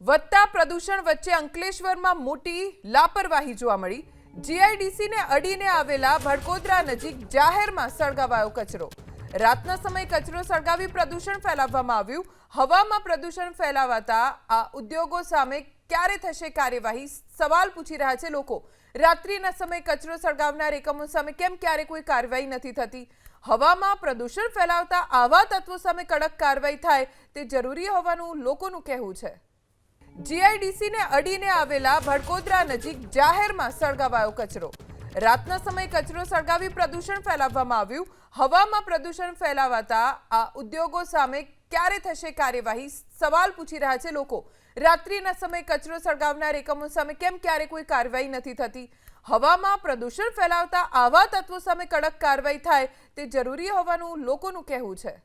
વધતા પ્રદૂષણ વચ્ચે અંકલેશ્વરમાં મોટી લાપરવાહી જોવા મળી. જીઆઈડીસીને અડીને આવેલા ભડકોદરા નજીક જાહેરમાં સળગાવાયો કચરો. રાતના સમયે કચરો સળગાવી પ્રદૂષણ ફેલાવવામાં આવ્યું. હવામાં પ્રદૂષણ ફેલાવાતા આ ઉદ્યોગો સામે ક્યારે થશે કાર્યવાહી? સવાલ પૂછી રહ્યા છે લોકો. રાત્રિના સમયે કચરો સળગાવનાર એકમો સામે કેમ ક્યારે કોઈ કાર્યવાહી નથી થતી? હવામાં પ્રદૂષણ ફેલાવતા આવા તત્વો સામે કડક કાર્યવાહી થાય તે જરૂરી હોવાનું લોકોનું કહેવું છે. જીઆઈડીસીને અડીને આવેલા ભડકોદરા નજીક જાહેરમાં સળગાવાયો કચરો. રાતના સમયે કચરો સળગાવી પ્રદૂષણ ફેલાવવામાં આવ્યું. હવામાં પ્રદૂષણ ફેલાવાતા આ ઉદ્યોગો સામે ક્યારે થશે કાર્યવાહી? સવાલ પૂછી રહ્યા છે લોકો. રાત્રિના સમયે કચરો સળગાવનાર એકમો સામે કેમ ક્યારે કોઈ કાર્યવાહી નથી થતી? હવામાં પ્રદૂષણ ફેલાવતા આવા તત્વો સામે કડક કાર્યવાહી થાય તે જરૂરી હોવાનું લોકોનું કહેવું છે.